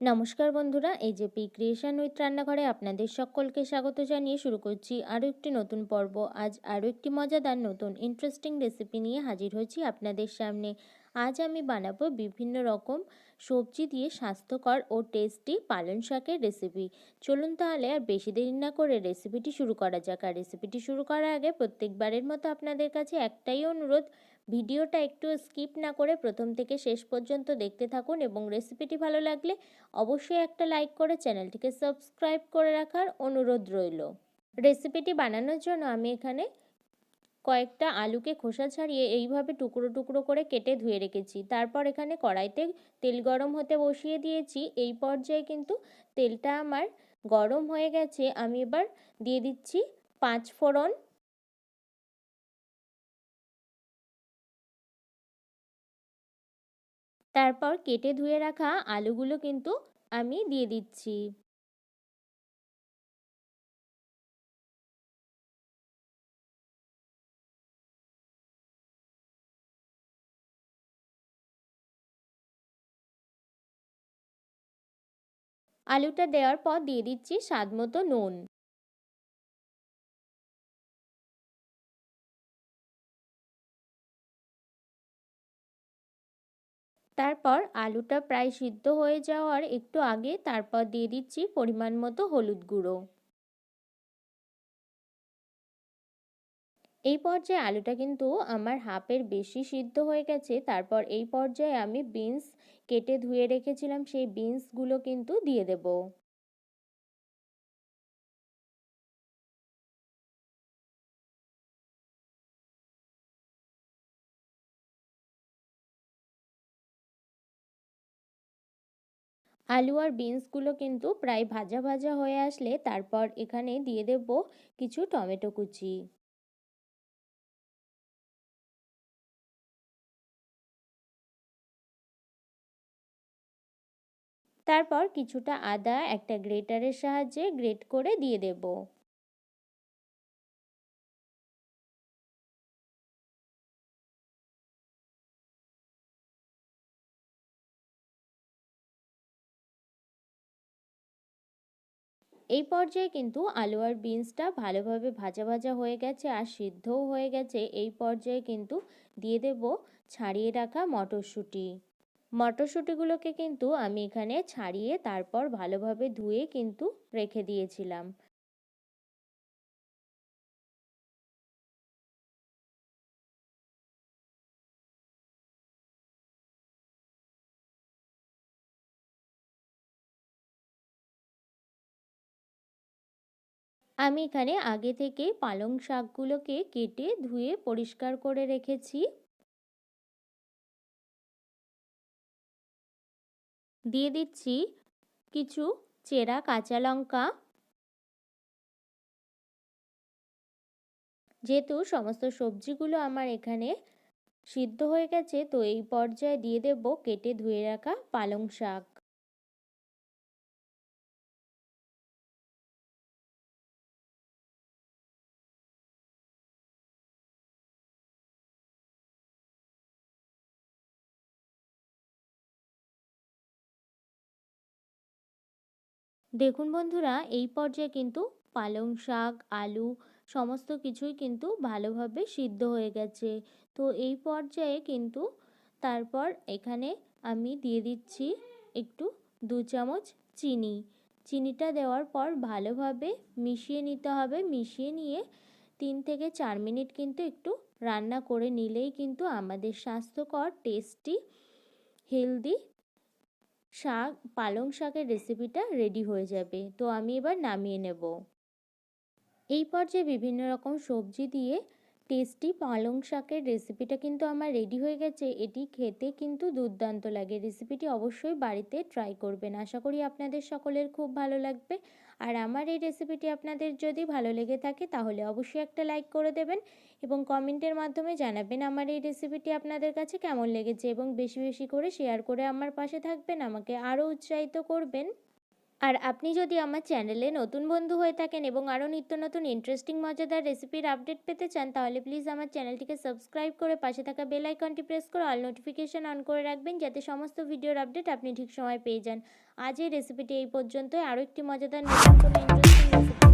নমস্কার বন্ধুরা, এই যে পি ক্রিয়েশন উইথ রান্নাঘরে আপনাদের সকলকে স্বাগত জানিয়ে শুরু করছি আরও একটি নতুন পর্ব। আজ আরও একটি মজাদার নতুন ইন্টারেস্টিং রেসিপি নিয়ে হাজির হয়েছি আপনাদের সামনে। আজ আমি বানাবো বিভিন্ন রকম সবজি দিয়ে স্বাস্থ্যকর ও টেস্টি পালং শাকের রেসিপি চলুন তাহলে আর বেশি দেরি না করে রেসিপিটি শুরু করা যাক। আর রেসিপিটি শুরু করার আগে প্রত্যেকবারের মতো আপনাদের কাছে একটাই অনুরোধ ভিডিওটা একটু স্কিপ না করে প্রথম থেকে শেষ পর্যন্ত দেখতে থাকুন এবং রেসিপিটি ভালো লাগলে অবশ্যই একটা লাইক করে চ্যানেলটিকে সাবস্ক্রাইব করে রাখার অনুরোধ রইল। রেসিপিটি বানানোর জন্য আমি এখানে কয়েকটা আলুকে খোসা ছাড়িয়ে এইভাবে টুকরো টুকরো করে কেটে ধুয়ে রেখেছি। তারপর এখানে কড়াইতে তেল গরম হতে বসিয়ে দিয়েছি। এই পর্যায়ে কিন্তু তেলটা আমার গরম হয়ে গেছে। আমি এবার দিয়ে দিচ্ছি পাঁচ ফোড়ন তারপর কেটে ধুয়ে রাখা আলুগুলো কিন্তু আমি দিয়ে দিচ্ছি। আলুটা দেওয়ার পর দিয়ে দিচ্ছি স্বাদ মতো নুন। তারপর আলুটা প্রায় সিদ্ধ হয়ে যাওয়ার একটু আগে তারপর দিয়ে দিচ্ছি পরিমাণ মতো হলুদ গুঁড়ো। এই পর্যায়ে আলুটা কিন্তু আমার হাফের বেশি সিদ্ধ হয়ে গেছে। তারপর এই পর্যায়ে আমি বিনস কেটে ধুয়ে রেখেছিলাম, সেই বিনসগুলো কিন্তু দিয়ে দেবো। আলু আর বিনসগুলো কিন্তু প্রায় ভাজা ভাজা হয়ে আসলে তারপর এখানে দিয়ে দেব কিছু টমেটো কুচি। তারপর কিছুটা আদা একটা গ্রেটারের সাহায্যে গ্রেট করে দিয়ে দেব। এই পর্যায়ে কিন্তু আলু আর বিনসটা ভালোভাবে ভাজা ভাজা হয়ে গেছে আর সিদ্ধও হয়ে গেছে। এই পর্যায়ে কিন্তু দিয়ে দেব ছাড়িয়ে রাখা মটরশুঁটি। মটরশুঁটিগুলোকে কিন্তু আমি এখানে ছাড়িয়ে তারপর ভালোভাবে ধুয়ে কিন্তু রেখে দিয়েছিলাম। আমি এখানে আগে থেকে পালং শাকগুলোকে কেটে ধুয়ে পরিষ্কার করে রেখেছি। দিয়ে দিচ্ছি কিছু চেরা কাঁচা লঙ্কা। যেহেতু সমস্ত সবজিগুলো আমার এখানে সিদ্ধ হয়ে গেছে, তো এই পর্যায়ে দিয়ে দেব কেটে ধুয়ে রাখা পালং শাক। দেখুন বন্ধুরা, এই পর্যায়ে কিন্তু পালং শাক, আলু সমস্ত কিছুই কিন্তু ভালোভাবে সিদ্ধ হয়ে গেছে। তো এই পর্যায়ে কিন্তু তারপর এখানে আমি দিয়ে দিচ্ছি একটু দু চামচ চিনি। চিনিটা দেওয়ার পর ভালোভাবে মিশিয়ে নিতে হবে। মিশিয়ে নিয়ে তিন থেকে চার মিনিট কিন্তু একটু রান্না করে নিলেই কিন্তু আমাদের স্বাস্থ্যকর, টেস্টি, হেলদি শাক, পালং শাকের রেসিপিটা রেডি হয়ে যাবে। তো আমি এবার নামিয়ে নেব। এই পর্যায়ে বিভিন্ন রকম সবজি দিয়ে টেস্টি পালং শাকের রেসিপিটা কিন্তু আমার রেডি হয়ে গেছে। এটি খেতে কিন্তু দুর্দান্ত লাগে। রেসিপিটি অবশ্যই বাড়িতে ট্রাই করবেন। আশা করি আপনাদের সকলের খুব ভালো লাগবে। আর আমার এই রেসিপিটি আপনাদের যদি ভালো লেগে থাকে, তাহলে অবশ্যই একটা লাইক করে দেবেন এবং কমেন্টের মাধ্যমে জানাবেন আমার এই রেসিপিটি আপনাদের কাছে কেমন লেগেছে এবং বেশি বেশি করে শেয়ার করে আমার পাশে থাকবেন। আমাকে আরও উৎসাহিত করবেন। আর আপনি যদি আমার চ্যানেলে নতুন বন্ধু হয়ে থাকেন এবং আরও নিত্য নতুন ইন্টারেস্টিং মজাদার রেসিপির আপডেট পেতে চান, তাহলে প্লিজ আমার চ্যানেলটিকে সাবস্ক্রাইব করে পাশে থাকা বেল আইকনটি প্রেস করে অল নোটিফিকেশান অন করে রাখবেন, যাতে সমস্ত ভিডিওর আপডেট আপনি ঠিক সময় পেয়ে যান। আজ এই রেসিপিটি এই পর্যন্ত আরও একটি মজাদার, নতুন কোনো ইন্টারেস্টিং রেসিপি